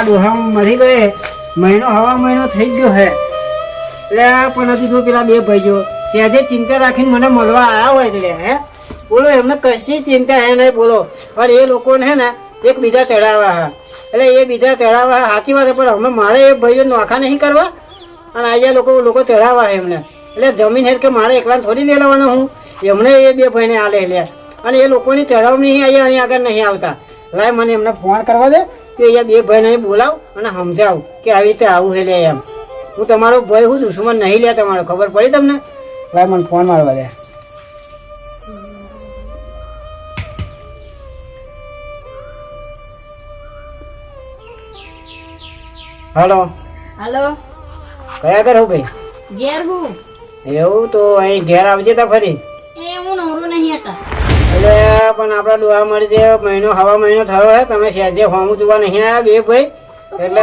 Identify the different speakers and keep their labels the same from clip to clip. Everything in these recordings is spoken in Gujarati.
Speaker 1: પેલા ડોહા મરી ગયે. મહિનો હવા મહિનો થઈ ગયો હે. એટલે આ પણ હજુ પેલા બે ભાઈઓ. સહેજે ચિંતા રાખીને મને મળવા આવ્યા હોય એટલે, હે? બોલો, એમને કશી ચિંતા હે નહીં, બોલો. પણ એ લોકોને હે ને, એક બીજા ચડાવવા હા. એટલે એ બીજા ચડાવવા સાચી વાત પણ અમે મારે એ ભાઈઓ નોખા નહીં કરવા. અને અહીંયા લોકો લોકો ચડાવવા હે એમને. એટલે જમીન છે કે મારે એકલા થોડી લઈ લેવાનો હું? એમણે એ બે ભાઈને આ લઈ લે. અને એ લોકોની ચડાવણી અહીંયા અહીં આગળ નહીં આવતા. લાય મને એમને ફોન કરવા દે કે અહીંયા બે ભાઈને બોલાવ અને સમજાવ કે આવી રીતે આવું છે લે એમ. હું તમારો ભાઈ હું દુશ્મન નહીં લે તમારો ખબર પડી તમને? લાય મને ફોન મારવા દે. હલો.
Speaker 2: હલો.
Speaker 1: કયા કરો ભાઈ?
Speaker 2: ઘેર હું.
Speaker 1: એવું તો અહીં ઘેર આવજે તા ફરી. એટલે પણ આપણા ડોહા મળી જે મહિનો હવા મહિનો થયો હે તમે સહેજે હોમું જોવા નહીં આવ્યા બે ભાઈ એટલે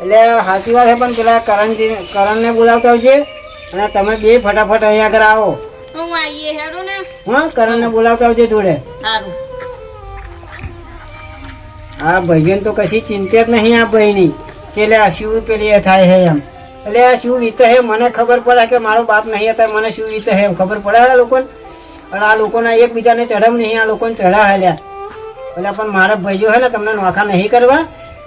Speaker 1: એટલે સાચી વાત છે પણ પેલા કરણ કરણને બોલાવતા આવજે અને તમે બે ફટાફટ અહીંયા આગળ આવો.
Speaker 2: હું
Speaker 1: કરણને બોલાવતા આવજે જોડે. આ ભાઈજન તો કશી ચિંતા જ નહીં આ ભાઈની કે એટલે આ શું પેલી થાય છે એમ. એટલે આ શું વીતે હે મને ખબર પડે કે મારો બાપ નહીં હતા મને શું વીતે હે ખબર પડે લોકોને? અને આ લોકોના એકબીજાને ચઢમ નહીં આ લોકોને ચઢાવેલા એટલે પણ મારા ભાઈઓ છે ને તમને નોખા નહીં કરવા.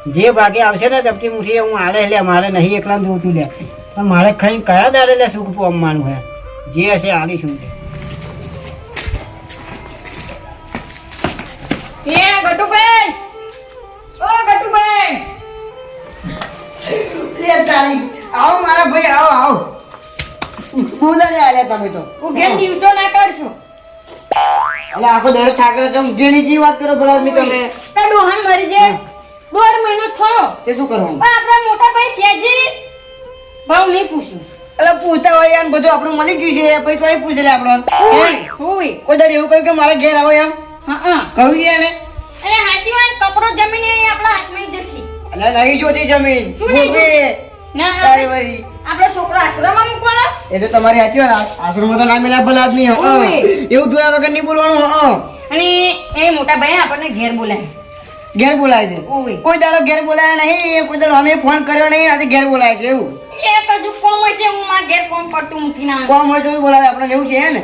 Speaker 1: જે ભાગે આવશે ને ચપટી મુઠી હું આલે લે મારે નહીં એકલા જોતું લે પણ મારે ખાઈ કયા દાડે લે સુખ અમવાનું હે? જે હશે આલી શું છે
Speaker 2: એ ઓ
Speaker 3: લે તારી આવો મારા ભાઈ આવો આવો. આલ્યા તમે તો.
Speaker 2: હું ઘેર દિવસો ના કરશું.
Speaker 3: એટલે આખો દેડો ઠાકરે તો જેની જી વાત કરો ભલા આદમી તમે.
Speaker 2: તાર ડોહાન મરી જે દોઢ મહિનો થયો.
Speaker 3: તે શું કરવાનું?
Speaker 2: પણ આપણા મોટા ભાઈ શેજી ભાવ નહીં પૂછ્યું
Speaker 3: અલે પૂછતા હોય એમ બધું આપણું મળી ગયું છે પછી તો પૂછે લે આપણો
Speaker 2: હોય
Speaker 3: કોઈ દાડે એવું કહ્યું કે મારા ઘેર આવો એમ?
Speaker 2: હા હા.
Speaker 3: કહ્યું છે એને?
Speaker 2: અરે હાચી વાત કપડો જમીન એ આપણા હાથમાં જશે.
Speaker 3: એટલે નહીં જોતી જમીન.
Speaker 2: શું નહીં આપણે છોકરો આશ્રમમાં મૂકવાનો?
Speaker 3: એ તો તમારી સાચી વાત. આશ્રમમાં તો ના મેલા ભલા આદમી એવું જોયા વગર નહીં બોલવાનું
Speaker 2: અને એ મોટા ભાઈ આપણને ઘેર બોલાય.
Speaker 3: ઘેર બોલાય છે? કોઈ દાડો ઘેર બોલાયા નહીં કોઈ દાડો અમે ફોન કર્યો નહીં આજે ઘેર બોલાય છે એવું.
Speaker 2: એક હજુ કોમ હશે હું મારા ઘેર કોમ પડતું.
Speaker 3: કોમ હોય તો બોલાવે આપણને એવું છે ને?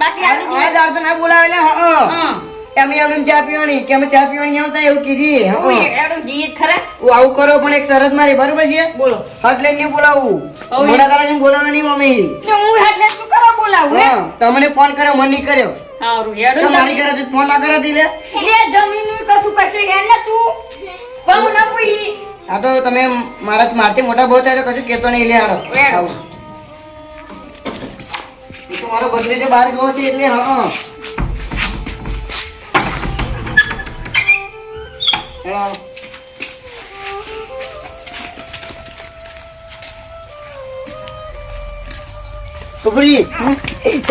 Speaker 2: બાકી આ
Speaker 3: દાડ તો ના બોલાવે ને હં. એમને એમને ચા પીવાની કે અમે ચા પીવાની આવતા એવું કીધી. હં.
Speaker 2: એડો જીએ ખરા?
Speaker 3: હું આવું કરો પણ એક શરત મારી બરોબર છે.
Speaker 2: બોલો.
Speaker 3: હાથ લઈને બોલાવું. મોડા કરા કાળા બોલાવે નહીં મમ્મી.
Speaker 2: ને હું એટલે શું કરો બોલાવું હા
Speaker 3: તમને ફોન કર્યો મને નહીં કર્યો.
Speaker 2: સારું
Speaker 3: તો
Speaker 2: હેડો
Speaker 3: મારી ઘરે થી ફોન ના કર્યો દીલે લે.
Speaker 2: જમીનનું કશું કશે હે ને તું? બહુ ના પૂછી
Speaker 3: આ તો તમે મારા મારથી મોટા બહુ થાય તો કશું કેતો નહીં લે હાડો. તમારો. એ તો બદલી જો બહાર ગયો છે એટલે હા. આવો.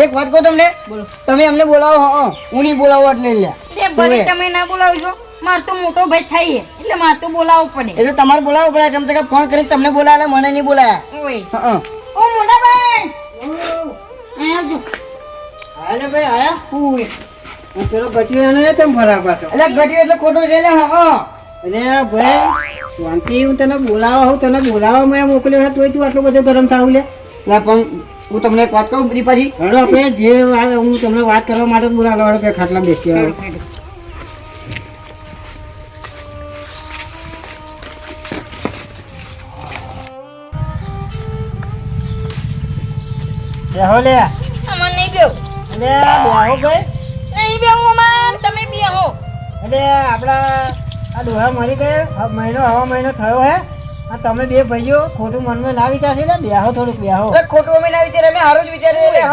Speaker 3: એક વાત કહું તમને?
Speaker 2: બોલો.
Speaker 3: તમે અમને બોલાવો હા હું. નહીં બોલાવો એટલે
Speaker 2: ભલે તમે ના બોલાવજો માર તો મોટો ભાઈ થાય એટલે માર તો બોલાવવું પડે.
Speaker 3: એટલે તમારે બોલાવો પડે. કેમ કે ફોન કરીને તમને બોલાવે મને નહીં બોલાયા
Speaker 2: ઓય.
Speaker 3: હા
Speaker 2: ઓ મોટા ભાઈ! આવજો
Speaker 1: હાલે ભાઈ આયા? હું પેલો ગટિયો એને કેમ ફરા પાછો.
Speaker 3: એટલે ઘટી એટલે ખોટું છે એટલે હા
Speaker 1: એટલે ભાઈ શાંતિ હું તને બોલાવા હું તને બોલાવા મેં મોકલ્યો છે તોય તું આટલો બધો ગરમ થાવ લે.
Speaker 3: ના પણ હું તમને એક વાત કહું બધી પાછી.
Speaker 1: હવે આપણે જે હું તમને વાત કરવા માટે જ બોલાવવા કે ખાટલા બેસી આવ્યો. બેહો લે.
Speaker 2: અમન નહીં
Speaker 1: બેહો ભાઈ.
Speaker 2: નહીં અમાર તમે બે
Speaker 1: એટલે આપણા આ ડોહા મળી ગયે. મહિનો હવા મહિનો થયો હે. આ તમે બે ભાઈઓ ખોટું મનમાં ના વિચારશે ને? બેહો થોડુંક બેહો.
Speaker 3: ખોટું અમે ના વિચારે અમે હારું જ વિચાર્યું એટલે.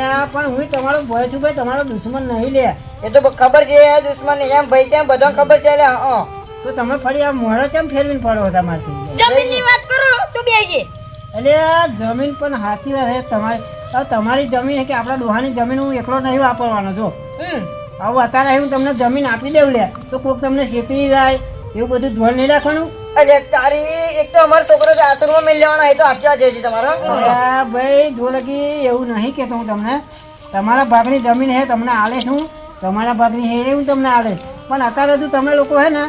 Speaker 1: આ પણ હું તમારો ભય છું ભાઈ તમારો દુશ્મન નહીં લે.
Speaker 3: એ તો ખબર છે દુશ્મન એમ ભાઈ છે બધો ખબર છે એટલે હા.
Speaker 1: તો તમે ફરી આ મોઢા કેમ ફેરવીને પડો તમારથી?
Speaker 2: જમીન વાત કરો તું બેજે
Speaker 1: એટલે આ જમીન પણ હાથી વાત તમારી હવે તમારી જમીન કે આપણા ડોહાની જમીન હું એકલો નહીં વાપરવાનો જો
Speaker 2: હમ.
Speaker 1: આવું અત્યારે હું તમને જમીન આપી દેવું લે તો કોઈક તમને શેતી જાય એવું બધું ધોળ નહીં રાખવાનું?
Speaker 3: અરે તારી એક તો અમારો છોકરો આશ્રમમાં મેળ લેવાનો એ તો આપ્યા જોઈએ તમારો.
Speaker 1: ભાઈ ઢોલકી એવું નહીં કેતો હું તમને. તમારા ભાગની જમીન હે તમને આલે છું તમારા ભાગની હે હું તમને આલે. પણ અત્યારે હજુ તમે લોકો હે ને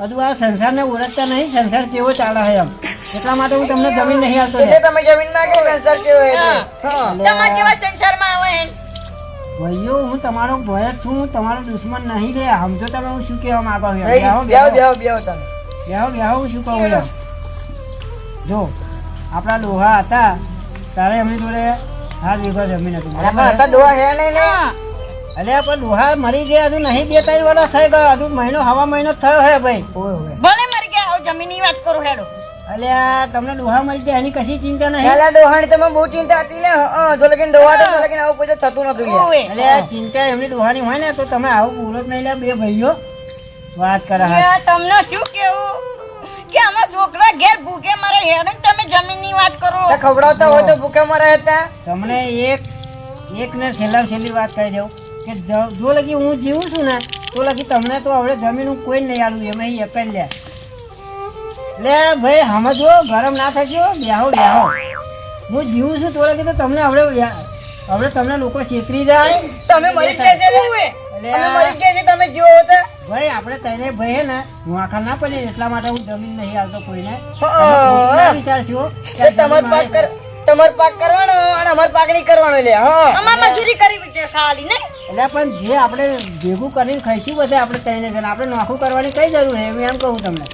Speaker 1: હજુ આ સંસારને ઓળખતા નહીં સંસાર કેવો ચાલે છે એમ. એટલા માટે હું તમને જમીન નહીં આપતો
Speaker 3: એટલે તમે જમીન ના કે સંસાર કેવો એટલે.
Speaker 2: હા.
Speaker 3: હા.
Speaker 2: કેવા સંસારમાં આવે હે?
Speaker 1: ભાઈઓ હું તમારો ભય છું તમારો દુશ્મન નહીં રે સમજો તમે હું શું કહેવા માંગો છો બેહો,
Speaker 3: બેહો, તમે.
Speaker 1: બેહો બેહો હું શું કહું જો આપણા ડોહા હતા ત્યારે અમે જોડે હા વીઘો જમીન હતી
Speaker 3: હતા ડોહા હે નહીં ને?
Speaker 1: અરે પણ ડોહા મરી ગયા હજુ નહીં બે ત્રણ વર્ષ થઈ ગયો હજુ મહિનો હવા મહિનો થયો હે ભાઈ
Speaker 3: ઓય, ઓય.
Speaker 2: ભલે મરી ગયા જમીન જમીનની વાત કરું હેડો
Speaker 1: અલ્યા તમને ડોહા મળી જાય એની કશી ચિંતા નહીં.
Speaker 3: પહેલા ડોહાની તમે બહુ ચિંતા હતી લે જો લગીન ડોહા તો લગીન આવું કોઈ થતું નતું લે.
Speaker 1: અલ્યા ચિંતા એમની ડોહાની હોય ને તો તમે આવું બોલો જ નહીં લે બે ભાઈઓ. વાત કરે હા.
Speaker 2: તમને શું કેવું? કે આમાં છોકરા ઘેર ભૂખે મરે હેડો ને તમે જમીનની વાત કરો.
Speaker 3: તે ખવડાવતા હોય તો ભૂખે મરે હતા
Speaker 1: તમને એક એક ને છેલ્લા છેલ્લી વાત કહી દઉં કે જો- લગી હું જીવું છું ને તો લગી તમને તો હવે જમીન હું કોઈ નહીં આલું એમાં એક જ લે. લે ભાઈ સમજો ગરમ ના થજો બેહો બેહો. હું જીવું છું તો કે તમને હવે હવે તમને લોકો છેતરી જાય.
Speaker 3: તમે મરી ગયા છે તમે મરી ગયા છે તમે જીવો હતા
Speaker 1: ભાઈ આપણે તને ભાઈ હે ને આખા ના પડે એટલા માટે હું જમીન નહીં આવતો કોઈને.
Speaker 3: તમાર પાક કર તમાર પાક કરવાનો અને અમાર પાક નહીં કરવાનો લે હા.
Speaker 2: અમાર મજૂરી કરી છે ખાલી ને
Speaker 1: એટલે પણ જે આપણે ભેગું કરીને ખાઈશું બધે આપણે તઈને આપણે નોખું કરવાની કઈ જરૂર છે? હું એમ કહું તમને.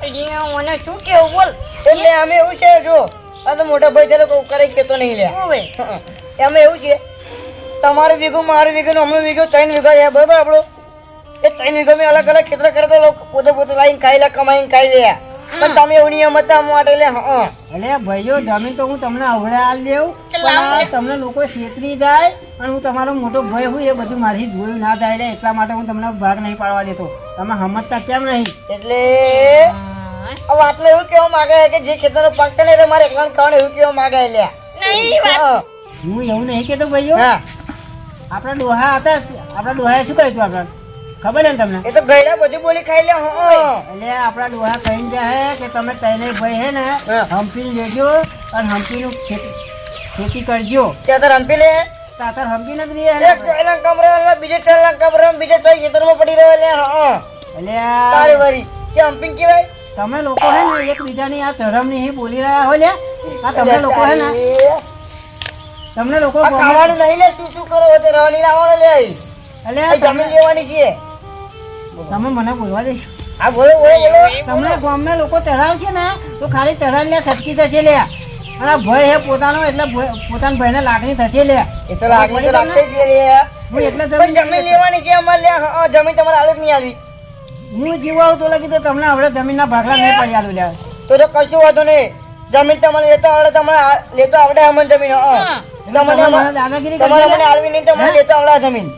Speaker 2: મને શું કેવું બોલ?
Speaker 3: એટલે અમે એવું છે જો આ તો મોટા ભાઈ ચાલો કરે કેતો નહીં લે હા. એવું છે તમારું વીઘું મારું વીઘું હમણાં વીઘું ત્રણ વીઘા છે બરાબર આપણો? એ ત્રણ વીઘા મેં અલગ અલગ ખેતર કરતા લોકો પોતે પોતે લાઈન ખાઈ લે કમાઈને ખાઈ લે પણ તમે એવું નિયમ હતા માટે લે હા
Speaker 1: એટલે ભાઈઓ જમીન તો હું તમને આલ દેવું પણ. તમને લોકો છેતરી જાય અને હું તમારો મોટો ભય હું એ બધું મારી જોયું ના થાય એટલે એટલા માટે હું તમને ભાગ નહીં પાડવા દેતો. તમે સમજતા કેમ નહીં?
Speaker 3: એટલે આ વાતને એવું કેવા માંગે છે કે જે ખેતરનો પાક કરે એટલે મારે એકલાને ખાવાનું એવું કેવા માંગે છે લે
Speaker 2: નહીં વાત
Speaker 3: હું.
Speaker 1: એવું નહીં કેતો ભાઈઓ. આપણા ડોહા હતા આપણા ડોહાએ શું કર્યું હતું આપણે? ખબર ને તમને?
Speaker 3: એ તો ગયડા બધું બોલી ખાઈ લે હા.
Speaker 1: એટલે આપણા ડોહા કહીને જાય કે તમે તૈને ભાઈ હે ને હમ્પી લેજો અને હમ્પીનું ખેતી ખેતી કરજો.
Speaker 3: ત્યાં રંપી લે
Speaker 1: તાતર હમ્પી નથી રહી
Speaker 3: એક ચોયલા કમરે વાળા બીજે ચોયલા કમરે બીજે તો ખેતરમાં પડી રહ્યો લે હા.
Speaker 1: એટલે
Speaker 3: તારે વરી. કે હમ્પિંગ કહેવાય?
Speaker 1: તમે લોકો હે ને એકબીજાની આ ધરમની હી બોલી રહ્યા હો લે. આ તમે લોકો હે ને તમને લોકો
Speaker 3: ખાવાનું નહીં લે શું શું કરો? તે રહેવાની લાવવાનો લે.
Speaker 1: એટલે
Speaker 3: જમીન લેવાની છે
Speaker 1: તમે મને બોલવા દેશો.
Speaker 3: હા બોલો બોલો બોલો.
Speaker 1: તમને ગામના લોકો ચઢાવશે ને તો ખાલી ચઢાવી લે છટકી થશે લે અને ભય હે પોતાનો એટલે ભય- પોતાના ભાઈને લાગણી થશે લે
Speaker 3: એ તો લાગણી તો લાગતી જ લે
Speaker 1: હું એટલે જમીન
Speaker 3: જમીન લેવાની છે અમારે લે જમીન તમારે આલે નહીં આવી
Speaker 1: હું જીવાવ તો લગી તો તમને હવે જમીનના ભાગલા નહીં પડી આલું લે
Speaker 3: તો તો કશું વાંધો નહીં. જમીન તમારે લેતો આવડે તમારે લેતો આવડે અમને જમીન હા.
Speaker 2: હા.
Speaker 1: મને
Speaker 3: અમારે-
Speaker 1: દાદાગીરી
Speaker 3: તમારે મને આલવી નહીં તમારે લેતો આવડે જમીન.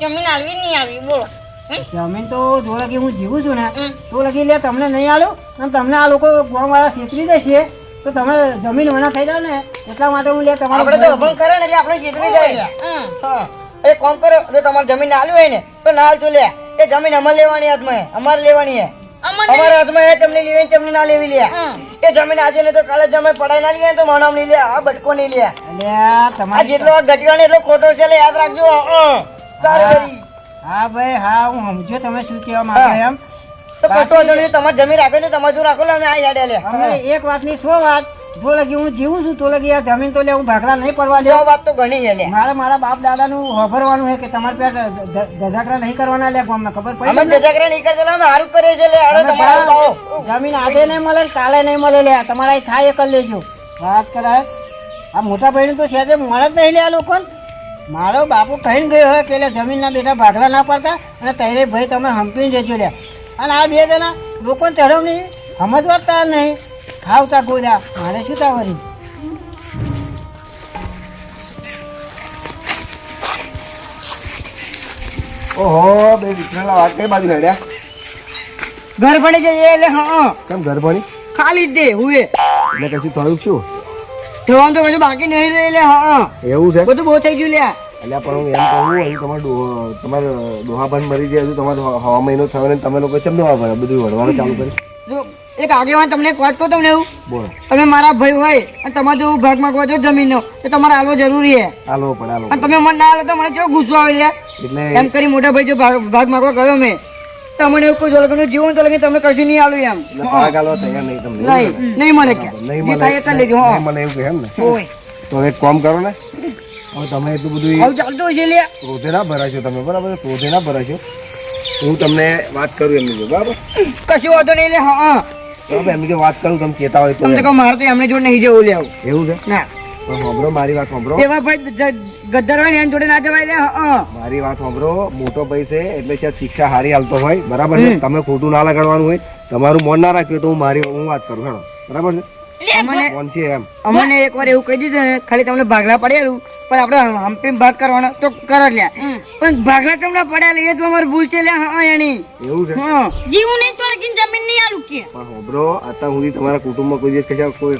Speaker 2: જમીન આવી નહીં આવી બોલો.
Speaker 1: જમીન તો જો લગી હું જીવું છું ને. તો લગી લે તમને નહીં આલું. અને તમને આ લોકો ગામ વાળા છેતરી દેશે. તો તમે જમીન વના થઈ જાવ ને. એટલા માટે હું લે તમારે
Speaker 3: આપણે તો અભણ કરે ને એટલે આપણે જાય. એ કોમ કરો જો તમારે જમીન આલુ હોય ને તો ના આલજો લે. એ જમીન અમારે લેવાની હાથમાં. અમારે લેવાની હે અમારા હાથમાં એ તમને લેવાની તમને ના લેવી
Speaker 2: લ્યા
Speaker 3: એ જમીન આજે ને તો કાલે જમે પડાઈ ના લે તો માનવ નહીં લ્યા આ બટકો નહીં લે.
Speaker 1: અલ્યા આ
Speaker 3: જેટલો ઘટ્યો ને એટલો ખોટો છે યાદ રાખજો. હા.
Speaker 1: ભાઈ હા હું સમજ્યો તમે શું કહેવા માંગો એમ.
Speaker 3: તો કશો વાંધો નહીં તમારે જમીન રાખે ને તમારે જો રાખો લે અમે આ યાદ લે.
Speaker 1: એક વાતની શું વાત. જો લગી હું જીવું છું તો લગી આ જમીન તો લે હું ભાગલા નહીં પડવા
Speaker 3: દેવા વાત તો ઘણી છે લે.
Speaker 1: મારે મારા બાપ દાદાનું હોભરવાનું છે કે તમારે ત્યાં ધજાકરા નહીં કરવાના લે ગામમાં ખબર પડી
Speaker 3: અમે ધજાકરા નહીં કરતા અમે હારું કરે છે લે.
Speaker 1: તમે
Speaker 3: તમારે
Speaker 1: જમીન આજે નહીં મળે કાલે નહીં મળે લે. તમારે થાય એ કરી લેજો. વાત કરાય. આ મોટા ભાઈને તો છે મળે જ નહીં લે આ લોકોને. મારો બાપુ કહીને ગયો હોય કે જમીનના બેટા ભાગલા ના પડતા અને તૈરે ભાઈ તમે હંપીને જજો લે. અને આ બે જણા લોકોને ચઢવ નહીં. સમજવા તાર નહીં. ખાવતા ગોદા મારે શું તાવરી
Speaker 4: ઓહો બે વિક્રમના વાત કઈ બાજુ હેડ્યા?
Speaker 3: ઘર ભણી જઈએ એટલે હા
Speaker 4: કેમ ઘર ભણી?
Speaker 3: ખાલી જ દે હુએ.
Speaker 4: એટલે કશું થયું છું
Speaker 3: થવાનું તો કશું બાકી નહીં રહે એટલે હા
Speaker 4: એવું છે?
Speaker 3: બધું બહુ થઈ ગયું લે
Speaker 4: એટલે પણ હું એમ કહું હજુ તમારે તમારે ડોહાભાઈ મરી જાય હજુ તમારે હવા મહિનો થયો ને તમે લોકો ચમ દવા ભરે બધું વળવાનું ચાલુ કર્યું?
Speaker 3: એક આગેવાન તમને એક વાત કહું તમને એવું?
Speaker 4: બોલો.
Speaker 3: તમે મારા ભાઈ હોય અને તમારે જેવું ભાગ માંગવા જો જમીનનો તો તમારે આલવો જરૂરી છે.
Speaker 4: હાલો પડે હાલો
Speaker 3: અને તમે મને ના આલો તો મને કેવો ગુસ્સો આવે લ્યા? એમ કરી મોટા ભાઈ જો ભાગ માંગવા ગયો મેં. તમને એવું કોઈ જોડે જીવન તો લગી તમને કશું નહીં આલું એમ.
Speaker 4: ભાગ હાલવા તૈયાર નહીં તમને
Speaker 3: નહીં નહીં મળે કે.
Speaker 4: નહીં
Speaker 3: લેજો હા.
Speaker 4: મળે એવું કહે એમ ને. તો એક કામ કરો ને હવે તમે એટલું બધું
Speaker 3: ચાલતું હશે લ્યા.
Speaker 4: ક્રોધે ના ભરાશો તમે બરાબર? ક્રોધે ના ભરાશો. હું તમને વાત કરું એમની બરાબર?
Speaker 3: કશું વાંધો નહીં લે હા.
Speaker 4: બરાબર એમની વાત કરું તમે કહેતા હોય તો
Speaker 3: તમને. કહું મારે તો એમની જોડે નહીં જવું લેવું
Speaker 4: એવું છે?
Speaker 3: ના.
Speaker 4: સાંભળો મારી વાત સાંભળો
Speaker 3: એવા ભાઈ હોય ને એની જોડે ના જવાય લે
Speaker 4: મારી વાત સાંભળો મોટો ભાઈ છે એટલે શાયદ શિક્ષા હારી હાલતો હોય બરાબર છે? તમે ખોટું ના લગાડવાનું હોય તમારું મન ના રાખ્યું તો હું મારી હું વાત કરું હેડો. બરાબર છે?
Speaker 3: અમને
Speaker 4: કોણ છે એમ?
Speaker 3: અમને એકવાર એવું કહી દીધું ને ખાલી તમને ભાગલા પડેલું. પણ આપણે હમ્પી ભાગ કરવાનો તો કરો લ્યા. પણ ભાગલા તમને પડ્યા લઈએ તો અમારે ભૂલ છે લ્યા હા એની.
Speaker 4: એવું છે?
Speaker 2: જીવું નહીં તો લગીન જમીન નહીં આલું કે.
Speaker 4: પણ હોબરો અત્યાર સુધી તમારા કુટુંબમાં કોઈ દિવસ કશા કોઈ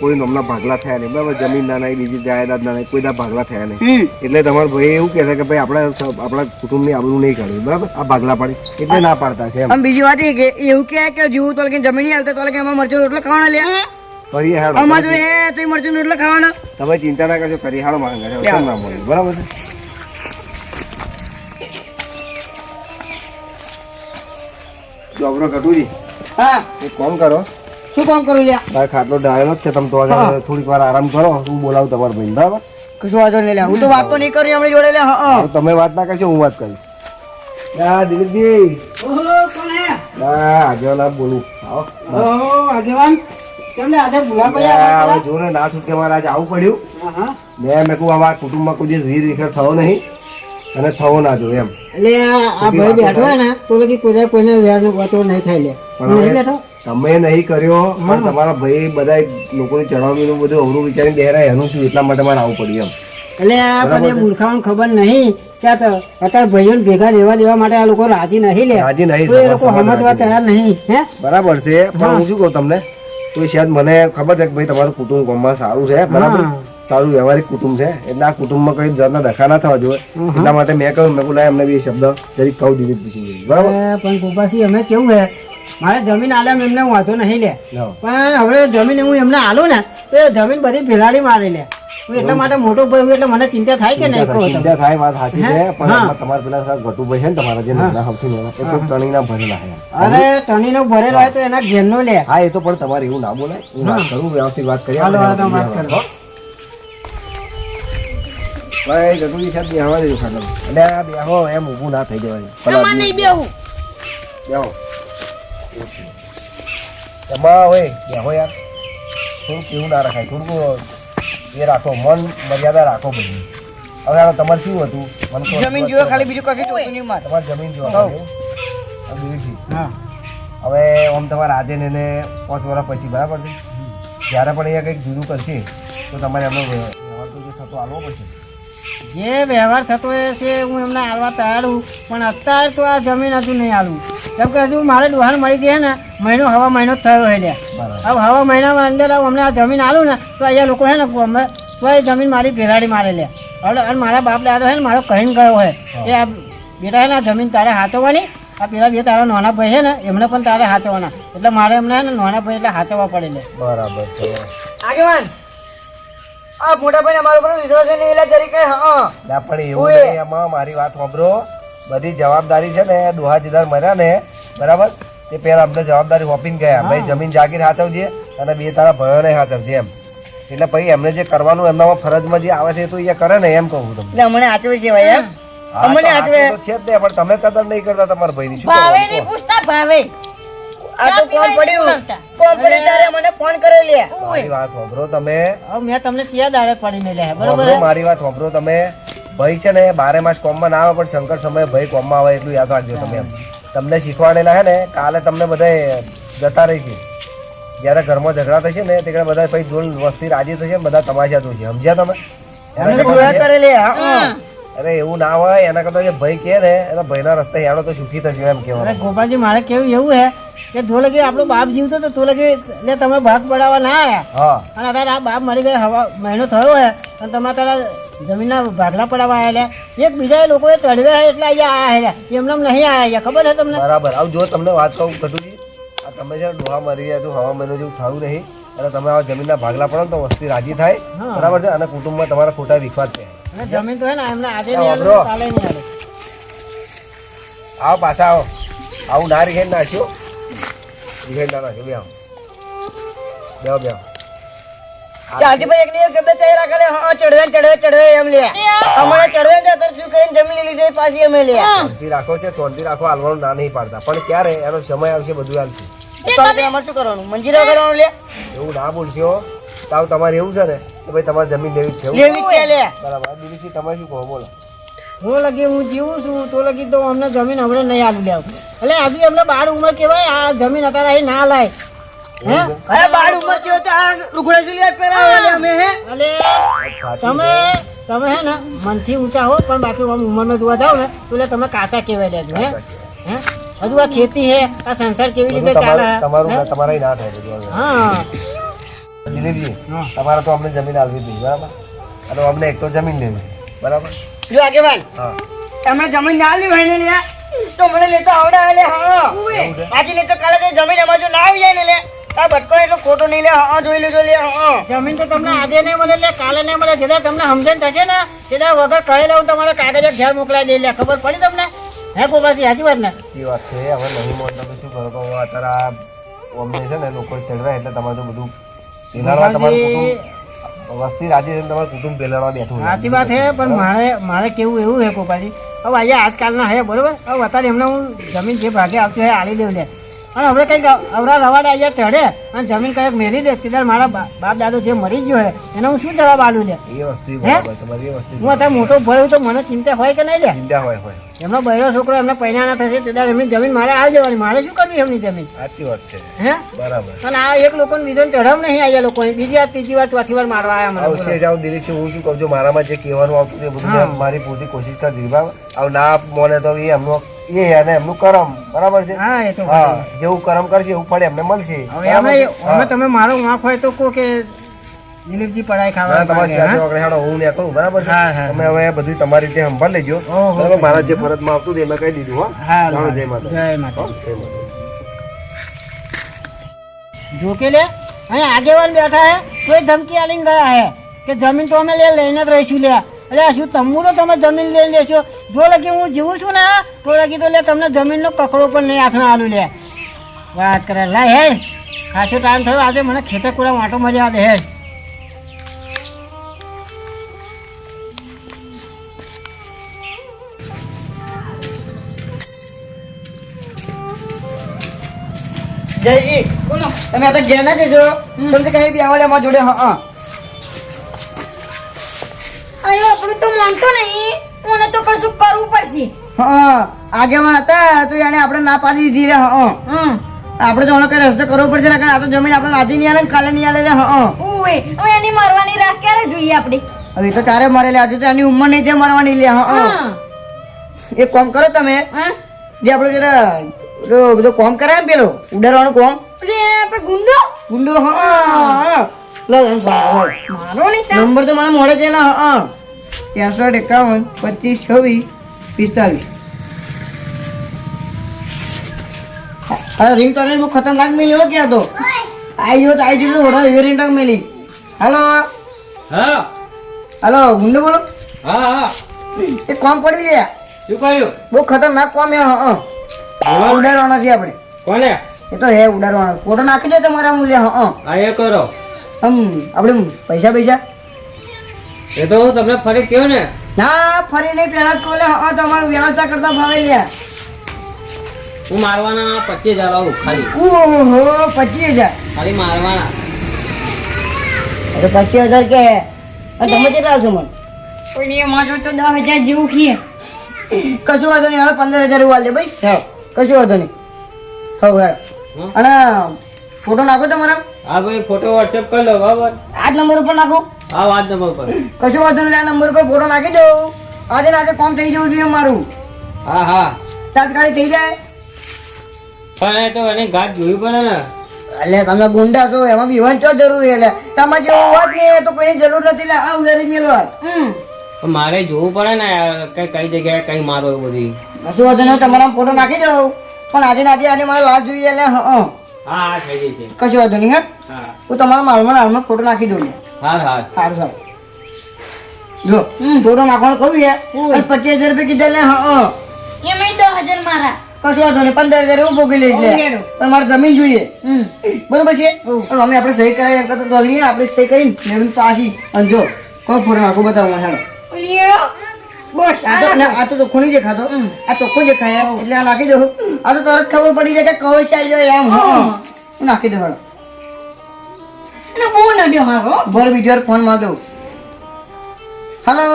Speaker 4: કોઈ હમણાં ભાગલા થયા નહીં. બરાબર જમીન ના નહીં બીજી જાયદાદ ના નહીં કોઈ દા ભાગલા થયા નહીં. એટલે તમારો ભાઈ એવું કહે છે કે ભાઈ આપણા આપણા કુટુંબની આબરૂ નહીં કાઢવી બરાબર? આ ભાગલા પડે. એટલે ના પાડતા છે
Speaker 3: બીજી વાત એ કે એવું કે કે જીવું તો લગીન જમીન નહીં હાલતા તો લગીન એમાં મરચું રોટલો ખાવાના લ્યા.
Speaker 4: ફરી હાડો.
Speaker 3: અમાર જોડે એ તો મરચું એટલે ખાવાના.
Speaker 4: તમે ચિંતા ના કરશો કરી હાડો માંગે છે કેમ ના મળે? બરાબર છે? ડોબરો અવરો
Speaker 3: હા.
Speaker 4: એક કામ કરો.
Speaker 3: શું કામ કરું લ્યા?
Speaker 4: ભાઈ ખાટલો ડાયેલો જ છે તમે તો થોડીક વાર આરામ કરો. હું બોલાવું તમારા ભાઈ બરાબર?
Speaker 3: કશું વાંધો નહીં લ્યા. હું તો વાત તો નહીં કરી એમની જોડે લ્યા
Speaker 4: તમે વાત ના કરશો હું વાત કરીશ હા દિલીપજી.
Speaker 1: ઓહો કોણ હે?
Speaker 4: હા આજે ના બોલું. આવો
Speaker 1: આગેવાન કેમ આજે ભૂલા
Speaker 4: હવે જો ને ના છૂટકે મારે આજે આવું પડ્યું.
Speaker 1: હા, હા.
Speaker 4: મેં મેં કહું અમારા કુટુંબમાં કોઈ દિવસ વીર વિખર થયો નહીં અને થવો ના જોઈએ એમ.
Speaker 1: એટલે આ ભાઈ બેઠો ને તો લગી કોઈ કોઈને વ્યાજ વાતો નહીં થાય લે. નહીં બેઠો?
Speaker 4: તમે નહીં કર્યો પણ તમારા ભાઈ બધા લોકોની ચડાવણીનું બધું અવરું વિચારી બેહરાય એનું શું? એટલા માટે મારે આવવું પડ્યું એમ.
Speaker 1: એટલે આ પણ મૂર્ખાઓને ખબર નહીં કે અત્યારે ભાઈઓને ભેગા લેવા દેવા માટે આ લોકો રાજી નહીં લે.
Speaker 4: રાજી નહીં,
Speaker 1: એ લોકો સમજવા તૈયાર નહીં હે?
Speaker 4: બરાબર છે પણ હું શું કહું તમને? તો શાયદ મને ખબર છે કે ભાઈ તમારું કુટુંબ ગામમાં સારું છે બરાબર? સારું વ્યવહારિક કુટુંબ છે. એટલે આ કુટુંબમાં કઈ જાતના ડખા ના થવા જોઈએ. એટલા માટે મેં કહ્યું મેં બોલાય એમને બી શબ્દ જરી કહું દીધી પૂછી બરાબર?
Speaker 1: પણ ગોપાસી અમે કેવું છે? મારે જમીન આલે એમને હું વાંધો નહીં લે. પણ હવે જમીન હું એમને આલું ને તો એ જમીન બધી ભેલાડી મારી લે. એટલા માટે મોટો ભાઈ હું એટલે મને ચિંતા થાય કે નહીં
Speaker 4: ચિંતા થાય-
Speaker 1: તમે.
Speaker 4: ચિંતા વાત સાચી છે. પણ તમારા પેલા સાહેબ ગટુભાઈ છે ને તમારા જે નાના સૌથી નાના એ કોઈ ટણીના ભરેલા છે.
Speaker 1: અરે ટણીનો ભરેલો હોય તો એના ઘેરનો લે.
Speaker 4: હા એ તો પણ તમારે એવું ના બોલાય. હું વાત કરું વ્યવસ્થિત વાત કરીએ.
Speaker 1: હાલો, હાલો, વાત કરો.
Speaker 4: ભાઈ ગટુજી સાહેબ બેહવા દેજો ખાટલા એટલે આ બેહો એમ ઊભું ના થઈ જવાય.
Speaker 2: અમાર નહીં બેહું.
Speaker 4: બેહો. એમાં હોય બેહો યાર. થોડુંક કેવું ના રખાય થોડુંક એ રાખો મન મર્યાદા રાખો બધી. હવે આ તમારે શું હતું? મન.
Speaker 3: જમીન જોવે ખાલી બીજું કશું જોતું નહીં મારે
Speaker 4: તમારે જમીન જોવા.
Speaker 1: હા
Speaker 4: હવે આમ તમારે આજે ને એને પાંચ વર્ષ પછી બરાબર છે? જ્યારે પણ અહીંયા કંઈક જુદું કરશે તો તમારે એમનો વ્ય- વ્યવહાર તો જે થતો આવવો પડશે.
Speaker 1: જે વ્યવહાર થતો હોય છે હું એમને હાલવા તૈયાર છું. પણ અત્યારે તો આ જમીન હજુ નહીં હાલું. કેમ કે હજુ મારે દુહાન મળી જાય ને મહિનો હવા મહિનો થયો હોય લે હવે હવા મહિનામાં અંદર અમને આ જમીન આલું ને તો અહીંયા લોકો હે ને અમે તો એ જમીન મારી ભેરાડી મારે લે હવે અને મારા બાપ દાદો હે ને મારો કહીને ગયો હોય એ આ બેટા હે ને આ જમીન તારે હાથવવાની આ પેલા બે તારા નાના ભાઈ છે ને એમને પણ તારે હાચવવાના. એટલે મારે એમને હે ને નાના ભાઈ એટલે હાથવા પડે લે
Speaker 4: બરાબર છે.
Speaker 3: આગેવાન આ મોટા ભાઈ અમારો પર વિશ્વાસ છે નહીં એટલે તરીકે હા
Speaker 4: ના પણ એવું નહીં એમાં મારી વાત સાંભળો. બધી જવાબદારી છે ને દોહા જીદાર મર્યા ને બરાબર? તે પેલા અમને જવાબદારી સોંપીને ગયા. ભાઈ જમીન જાગીર સાચવજે અને બે તારા ભયોને સાચવજે એમ. એટલે પછી એમને જે કરવાનું એમનામાં ફરજમાં જે આવે છે એ તો એ કરે ને એમ કહું તમને.
Speaker 3: અમને આચવે છે ભાઈ એમ? અમને
Speaker 4: તો
Speaker 3: આચવે
Speaker 4: છે જ ને પણ તમે કદર નહીં કરતા તમારા ભાઈની. શું
Speaker 2: ભાવે નહીં પૂછતા ભાવે.
Speaker 3: આ તો કોણ પડ્યું? કોણ પડ્યું ત્યારે મને ફોન કર્યો લે.
Speaker 4: મારી વાત સાંભળો તમે.
Speaker 1: હવે મેં તમને ચિયા દાડે પડી મેલે બરોબર
Speaker 4: મારી વાત સાંભળો તમે. ભાઈ છે ને બારે માસ કોમમાં ના આવે પણ શંકર સમયે ભાઈ કોમમાં આવે એટલું યાદ રાખજો તમે એમ. તમને શીખવાડેલા છે ને કાલે તમને બધા જતા રહી છે જ્યારે ઘરમાં ઝઘડા થશે ને તે બધા પછી જોડ વસ્તી રાજી થશે બધા તમાશા જોશે. સમજ્યા તમે. અરે એવું ના હોય એના કરતા જે ભાઈ કે ને એના ભાઈના રસ્તે હેડો તો સુખી થશે એમ કેવું
Speaker 1: ગોપાલજી મારે કેવું એવું હે કે જો લગી આપણો બાપ જીવતો તો તો લગી એટલે તમે ભાગ પડાવવા ના આવ્યા
Speaker 4: હા.
Speaker 1: અને આ બાપ મરી ગયા હવા મહિનો થયો હે અને તમે તારા જમીનના ભાગલા પડાવવા આવેલા એક બીજા લોકોએ ચડવ્યા એટલે અહીંયા આયા હે એમને એમ નહીં આયા ખબર છે તમને?
Speaker 4: બરાબર. આવ જો તમને વાત કહું કટુજી. આ તમે છે ને ડોહા મરી ગયા છો હવા મહિનો જેવું થયું નહીં. અને તમે આ જમીનના ભાગલા પડો તો વસ્તી રાજી થાય. બરાબર છે? અને કુટુંબમાં તમારા ખોટા વિખવાદ છે.
Speaker 1: જમીન તો હે ને એમને આજે
Speaker 4: આવો. આવો પાછા આવો. આવું ના રીખેડ નાખ્યો રીખેડ ના નાખ્યો બે આવો. બે બેહો
Speaker 3: ચાલતી ભાઈ એક શબ્દ ચહેરા કરે હા ચડવે ચડવે ચડવે એમ લે. અમારે ચડવે ને તો શું કરીને જમીન લીધી પાછી અમે લે.
Speaker 4: શાંતિ રાખો છે શાંતિ રાખો હાલવાનું ના નહીં પાડતા. પણ ક્યારે? એનો સમય આવશે બધું આવશે.
Speaker 3: અમારે શું કરવાનું? મંજીરા કરવાનું લે?
Speaker 4: એવું ના બોલશો તાવ તમારે એવું છે ને કે ભાઈ તમારે જમીન લેવી છે
Speaker 3: લેવી છે લે.
Speaker 4: બરાબર. દિલીપજી તમે શું કહો બોલો.
Speaker 1: હું લગી હું જીવું છું તો લગી તો અમને જમીન હમણાં નહીં આલું લેવું એટલે હજુ અમને બાર ઉંમર કહેવાય આ જમીન અત્યારે અહીં ના લાય.
Speaker 3: અરે બાર ઉંમર થયો તો આ લુગડા સિલિયા પહેરાવ્યા અમે હે?
Speaker 1: એટલે
Speaker 4: સાચી
Speaker 1: તમે તમે હે ને મનથી ઊંચા હો પણ બાકી આમ ઉંમરમાં જોવા જાવ ને તો એટલે તમે કાચા કહેવાય લેજો હે? હે? હજુ આ ખેતી હે આ સંસાર કેવી રીતે ચાલે
Speaker 4: તમારું? તમારું ના થાય બધું
Speaker 1: હા.
Speaker 4: દિલીપજી તમારે તો અમને જમીન આવવી હતી બરાબર? અને અમને એક તો જમીન લેવી બરાબર?
Speaker 3: જો આગેવાન
Speaker 4: હા.
Speaker 3: તમે જમીન ના લી હોય ને લે તો મને લેતો આવડે લે હા આજે નહીં તો કાલે જમીન અમારે જો ના આવી જાય ને લે. આ બટકો એટલો ખોટો નહીં લે હા જોઈ લેજો લે હા.
Speaker 1: જમીન તો તમને આજે નહીં મળે એટલે કાલે નહીં મળે જેદા તમને સમજણ થશે ને જેદા વગર કહી હું તમારે કાગળ ઘેર મોકલાઈ દઈ લે ખબર પડી તમને? હે કોપાસી સાચી વાત ને?
Speaker 4: સાચી વાત છે હવે નહીં મોન તમે શું કરો? તો અત્યારે ઓમને છે ને લોકો ચડરા એટલે તમારે તો બધું પેલાડવા તમારું કુટુંબ વસ્તી રાજી છે તમારું કુટુંબ પેલાડવા બેઠું
Speaker 1: સાચી વાત છે પણ મારે મારે કેવું એવું હે કોપાસી હવે અહીંયા આજકાલના હે બરોબર? હવે અત્યારે એમને હું જમીન જે ભાગે આવતી હોય આલી દેવ લે. અને હવે કંઈક અવરા રવાડા અહીંયા ચડે અને જમીન કંઈક મેરી દે. ત્યારે મારા બાપ દાદો જે મરી ગયો હે એને હું શું જવાબ આલું લે?
Speaker 4: એ વસ્તુ
Speaker 1: હું? અત્યારે મોટો ભયો તો મને ચિંતા હોય કે નહીં લે?
Speaker 4: ચિંતા હોય હોય.
Speaker 1: એમનો બહેરો છોકરો એમને પૈણાના થશે ત્યારે એમની જમીન મારે આવી જવાની મારે શું કરવી એમની જમીન?
Speaker 4: સાચી વાત છે.
Speaker 1: હે?
Speaker 4: બરાબર.
Speaker 1: અને આ એક લોકોને બીજો ચઢાવ નહીં આવ્યા લોકો બીજી વાર ત્રીજી વાર ચોથી વાર મારવા આવ્યા મને
Speaker 4: આવશે જાવ દિલીપ છે હું શું કહું છું મારામાં જે કહેવાનું આવતું એ બધું મારી પૂરતી કોશિશ કરી દીધી બરાબર? આવ ના મોને તો એ એમનો એ અને એમનું કરમ બરાબર છે?
Speaker 1: હા એ તો
Speaker 4: હા જેવું કરમ કરશે એવું ફળ એમને મળશે.
Speaker 1: હવે અમે તમે મારો વાંક હોય તો કો કે દિલીપજી
Speaker 4: પડાય
Speaker 1: ખાવા
Speaker 4: તમારી સાથે હેડો હું ને કહું બરાબર છે. તમે હવે બધું તમારી રીતે સંભાળ લેજો. બરાબર મારા જે ફરજમાં આવતું હતું એ મેં કહી દીધું હો. જય માતા
Speaker 1: જય માતા જો કે લે અહીં આગેવાન બેઠા હે કોઈ ધમકી આલીને ગયા હે કે જમીન તો અમે લે લઈને જ રહીશું લે એટલે શું તમુનો તમે જમીન લઈને લેશો? જો લગી હું જીવું છું ને તો લગી તો લે તમને જમીનનો કકડો પણ નહીં હાથમાં આલું લે. વાત કરે લા હે. ખાસો ટાઈમ થયો આજે મને ખેતર પૂરા વાંટો મજા આવે હે.
Speaker 3: જયજી
Speaker 2: બોલો.
Speaker 3: તમે આ તો ઘેર ના જજો. તમને કઈ બી આવા અમારા જોડે હા હા.
Speaker 2: તો માનતો નહીં. મને તો કશું કરવું પડશે.
Speaker 3: હા આગેવાન હતા તો એને આપણે ના પાડી દીધી લે હા. આપણે તો કઈ રસ્તો કરવો પડશે ને કારણ આ તો જમીન આપણે આજે નહીં આલે ને કાલે નહીં આલે હા.
Speaker 2: ઓએ હવે એની મરવાની રાહ ક્યારે જોઈએ આપણે?
Speaker 3: હવે તો તારે મરે લે આજે તો એની ઉંમર નહીં તે મરવાની લે હા. એક કામ કરો તમે
Speaker 2: હા?
Speaker 3: જે આપણે જરા બધો કોમ કરાય ને પેલો ઉડાડવાનું કોમ.
Speaker 2: એટલે ગુંડો?
Speaker 3: ગુંડો હા.
Speaker 2: મારો
Speaker 3: નંબર તો મને મળે છે ને હા. ત્રેસઠ એકાવન પચીસ છવ્વીસ પિસ્તાલીસ. હા રિંગ તો બહુ ખતરનાક મેલી હો ક્યાં તો. આઈ જો તો આઈ જેટલું ઓઢો એ રિંગ ટંગ મેલી. હાલો
Speaker 5: હા.
Speaker 3: હાલો ગુંડો બોલો.
Speaker 5: હા હા.
Speaker 3: એ કોમ પડી ગયા?
Speaker 5: શું કર્યું?
Speaker 3: બહુ ખતરનાક કોમ યાર હા ઉડાડવાના છે આપણે.
Speaker 5: કોને?
Speaker 3: એ તો હે ઉડાડવાનો. ફોટો નાખી દે તમારા મૂલ્ય હા
Speaker 5: આ એ કરો.
Speaker 3: હમ આપણે પૈસા પૈસા.
Speaker 5: એ તો હું તમને ફરી કહ્યો ને?
Speaker 3: ના ફરી નહીં પેલા કોલે હા તમારું વ્યવસ્થા કરતા ફાવે લે.
Speaker 5: હું મારવાના પચીસ હજાર આવું ખાલી.
Speaker 3: ઓહો પચીસ હજાર.
Speaker 5: ખાલી મારવાના.
Speaker 3: અરે પચીસ હજાર કે? તમે કેટલા છો મને?
Speaker 2: પણ એમાં તો તો દસ હજાર જેવું ખીએ.
Speaker 3: કશું વાંધો નહીં હવે પંદર હજાર એવું લે ભાઈ હા. કશું વાંધો નહીં. હવ હેડ અને ફોટો નાખો તમારા.
Speaker 5: હા ભાઈ ફોટો વોટ્સએપ કરી લો બરાબર.
Speaker 3: આ જ નંબર ઉપર નાખો.
Speaker 5: હા વાત નંબર પર.
Speaker 3: કશું વાંધો નહીં આ નંબર પર ફોટો નાખી દો. આજે ને આજે કોમ થઈ જવું જોઈએ મારું
Speaker 5: હા હા.
Speaker 3: તાત્કાલિક થઈ જાય.
Speaker 5: પણ એ તો એને ઘાટ જોયું પડે ને
Speaker 3: એટલે તમે ગુંડા છો એમાં બી વંચો જરૂરી એટલે તમારે જેવું હોત ને તો કોઈની જરૂર નથી. એટલે આ ઉધારી મેળવો
Speaker 2: હમ.
Speaker 5: મારે જોવું પડે ને યાર, કઈ કઈ જગ્યાએ કઈ મારો એવું બધી.
Speaker 3: કશું વાંધો નહીં તમારા ફોટો નાખી દઉં. પણ આજે ને આજે આજે મારે લાશ જોઈએ એટલે હં, હં.
Speaker 5: હા હા થઈ જશે
Speaker 3: કશો વાંધો નહીં હા?
Speaker 5: હા.
Speaker 3: તમારા માલમાં હાલમાં ફોટો નાખી દઉં
Speaker 5: હા હા
Speaker 3: સારું. સારું જો ફોટો નાખવાનું કહ્યું છે? પચીસ હજાર રૂપિયા કીધા લે હા હા.
Speaker 2: એમાંય દસ હજાર મારા.
Speaker 3: કશું વાંધો નહીં પંદર હજાર હું ભોગી લઈશ લે. પણ મારે જમીન જોઈએ.
Speaker 2: હમ.
Speaker 3: બરોબર છે? પણ અમે આપણે સહી કરાવી કરતા તો આપણે સહી કરીને પાછી અને જો કોઈ ફોટો નાખો બતાવો મને
Speaker 2: લ્યો. બસ
Speaker 3: આ તો ના, આ ખાતો આ ચોખ્ખો દેખાય એટલે આ નાખી દો આ તો તરત ખબર પડી જાય કે કયો છે એમ. હા હું નાખી દો હાલો.
Speaker 2: અને બહુ નડ્યો મારો
Speaker 3: બોલ બીજો ફોનમાં દઉં. હલો.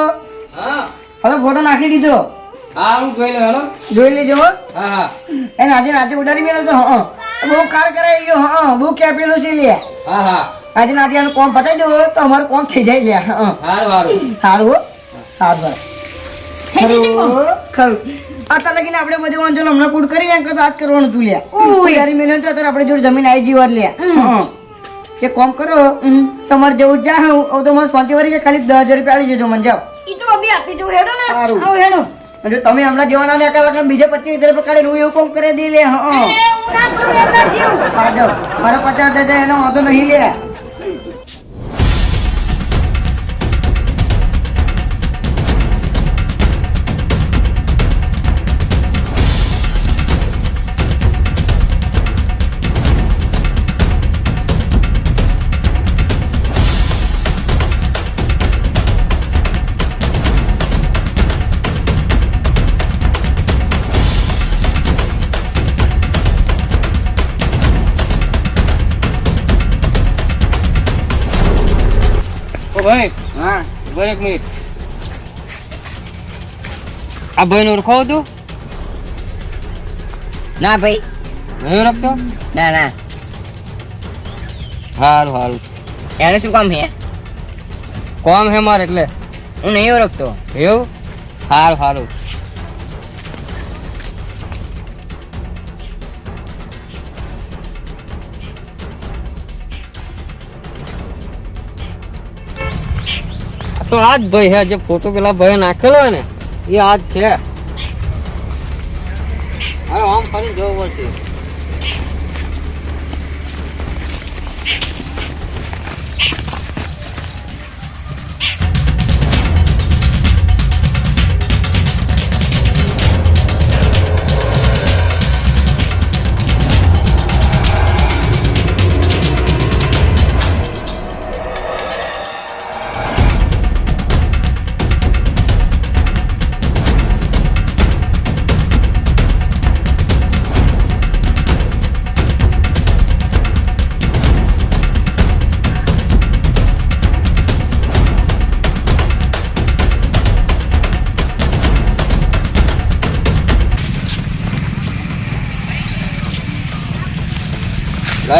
Speaker 5: હા.
Speaker 3: હલો ફોટો નાખી દીધો.
Speaker 5: હા હું જોઈ લો હેલો.
Speaker 3: જોઈ લેજો હા.
Speaker 5: હા
Speaker 3: એને આજે રાતે ઉડાડી મેલો તો હા બહુ કાર કરાવી ગયો હા બહુ કેપેલો છે લે
Speaker 5: હા હા.
Speaker 3: આજે નાતે આનું કોમ પતાવી દો તો અમારું કોમ થઈ જાય લે હા
Speaker 5: સારું સારું
Speaker 3: સારું હો. સારું. ખરું અત્યારે લગીને આપણે બધું વાંધો નહીં, હમણાં કૂટ કરી નાખ તો આજ કરવાનું તું લે તારી મહેનત તો અત્યારે આપણે જોડે જમીન આવી જીવર લે હા. એક કરો તમારે જેવું જ હું તો મને શાંતિ વળી કે ખાલી દસ હજાર રૂપિયા આવી જજો મને જાઓ.
Speaker 2: ઈ તો અભી આપી દઉં હેડો ને.
Speaker 3: સારું.
Speaker 2: હેડો.
Speaker 3: જો તમે હમણાં જવાના ને બીજા પચીસ હજાર રૂપિયા કાઢીને હું એવું કામ કરી દે લે હા.
Speaker 2: એ
Speaker 3: મારા પચાસ હજાર એનો વાંધો નહીં લે.
Speaker 5: ભાઈ. હા. એક મિનિટ. આ ભાઈ નું ઓળખો તું?
Speaker 3: ના ભાઈ.
Speaker 5: નહીં ઓળખતો?
Speaker 3: ના ના.
Speaker 5: સારું સારું
Speaker 3: એને શું કામ છે
Speaker 5: કોમ હે મારે એટલે.
Speaker 3: હું નહીં ઓળખતો.
Speaker 5: એવું? સારું સારું તો આ જ ભાઈ હે જે ફોટો પેલા ભાઈ નાખેલો હોય ને, એ આ જ છે. હવે આમ ફરી જવું પડશે.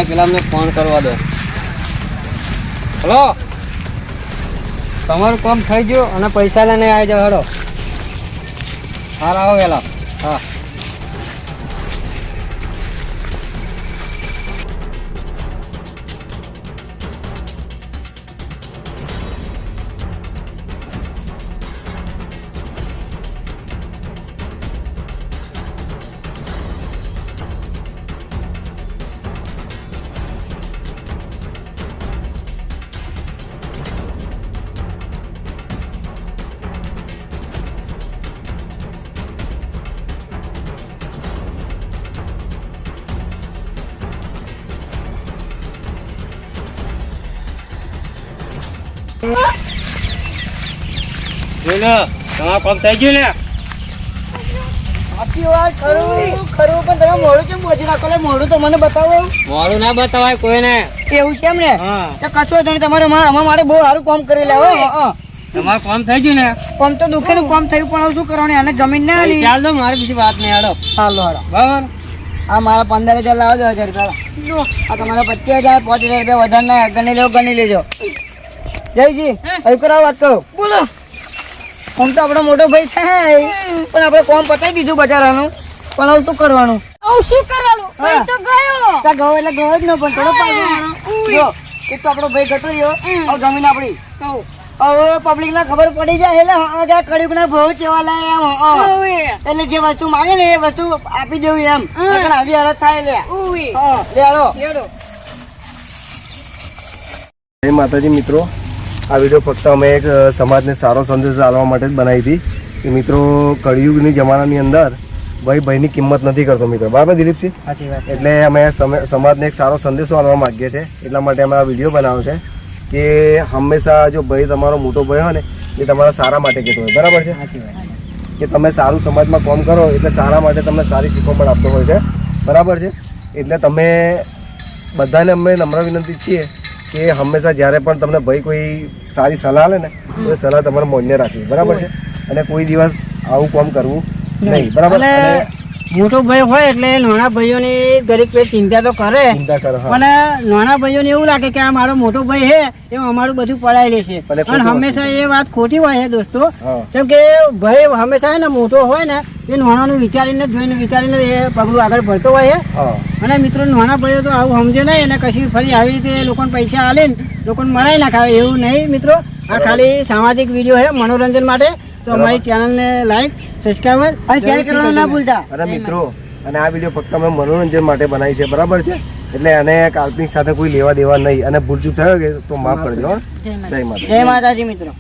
Speaker 5: લાય પેલા અમને ફોન કરવા દો. હલો? તમારું કામ થઈ ગયું અને પૈસા લઈને આવી જાવ હેડો. હાર આવો પેલા હા. કામ થઈ ગયું ને?
Speaker 3: સાચી વાત ખરું ખરું પણ તમે મોડું કેમ બોજી નાખો? લે મોડું તો મને બતાવો.
Speaker 5: મોડું ના બતાવાય કોઈને.
Speaker 3: એવું છે એમ ને?
Speaker 5: હા.
Speaker 3: તો કશો નહીં તમારે મારા અમારા બહુ સારું કામ કરી લેવો હા
Speaker 5: તમારું કામ થઈ ગયું ને?
Speaker 3: કામ તો દુખે નું કામ થયું પણ શું કરવાનું? આને જમીન ના આલી.
Speaker 5: ચાલ દો મારી બીજી વાત નહીં હેડો
Speaker 3: હાલો હાલો.
Speaker 5: બરાબર?
Speaker 3: આ મારા પંદર હજાર લાવો દો હજાર રૂપિયા. આ તમારા પચીસ હજાર પાંચ હજાર રૂપિયા વધારે ના ગણી લેવો ગણી લેજો. જયજી હવે કરાવો વાત કહું.
Speaker 2: બોલો.
Speaker 3: આમ તો આપણો મોટો ભાઈ થાય. પણ આપણે કોમ પતાવી દીધું બજારાનું. પણ હવે શું કરવાનું?
Speaker 2: આવું શું કરવાનું? ભાઈ તો ગયો.
Speaker 3: તા ગયો એટલે ગયો જ ન પણ થોડો પાછો જો એક તો આપણો ભાઈ ગતો રહ્યો. હવે જમીન આપણી હવે પબ્લિક ને ખબર પડી જાય એટલે હા કે ના ભાવ ચેવા લાય એમ હા. એટલે જે વસ્તુ માંગે ને એ વસ્તુ આપી દેવું એમ. આવી હાલત થાય લે
Speaker 2: લેડો.
Speaker 4: માતાજી મિત્રો. આ વીડિયો ફક્ત અમે એક સમાજને સારો સંદેશ આપવા માટે જ બનાવી હતી. કે મિત્રો કળિયુગની જમાનાની અંદર ભાઈ ભાઈની કિંમત નથી કરતો મિત્રો. બરાબર દિલીપસિંહ? એટલે અમે સમ- સમાજને એક સારો સંદેશો આપવા માંગીએ છીએ. એટલા માટે અમે આ વીડિયો બનાવ્યો છે કે હંમેશા જો ભાઈ તમારો મોટો ભાઈ હોય ને એ તમારા સારા માટે કહેતો હોય. બરાબર છે? કે તમે સારું સમાજમાં કામ કરો એટલે સારા માટે તમને સારી શીખવણ આપતો હોય છે. બરાબર છે? એટલે તમે બધાને અમે નમ્ર વિનંતી છીએ કે હંમેશા જ્યારે પણ તમને ભાઈ કોઈ સારી સલાહ લે ને તો એ સલાહ તમારે મોજને રાખવી બરાબર છે? અને કોઈ દિવસ આવું કામ કરવું નહીં. બરાબર?
Speaker 1: મોટો ભાઈ હોય એટલે નાના ભાઈઓની ગરીબ કોઈ ચિંતા તો કરે. પણ નાના ભાઈઓને એવું લાગે કે આ મારો મોટો ભાઈ છે એ અમારું બધું પડાઈ લેશે
Speaker 4: છે
Speaker 1: પણ હંમેશા એ વાત ખોટી હોય છે દોસ્તો. કેમ કે ભાઈ હંમેશા ને મોટો હોય ને એ નાનાનું વિચારીને જોઈને વિચારીને એ પગલું આગળ ભરતો હોય છે અને મિત્રો નાના ભાઈઓ તો આવું સમજે નહીં અને કશું ફરી આવી રીતે લોકોને પૈસા આલે ને લોકોને મરાઈ નાખાવે એવું નહીં મિત્રો. આ ખાલી સામાજિક વીડિયો છે મનોરંજન માટે. તો અમારી ચેનલને લાઈક સબસ્ક્રાઈબર
Speaker 3: અને શેર કરવાનું ના ભૂલતા.
Speaker 4: અરે મિત્રો અને આ વીડિયો ફક્ત અમે મનોરંજન માટે બનાવી છે બરાબર છે? એટલે અને કાલ્પનિક સાથે કોઈ લેવા દેવા નહીં. અને ભૂલચૂક થયો કે તો માફ કરજો. જય માતા
Speaker 3: જય માતાજી મિત્રો.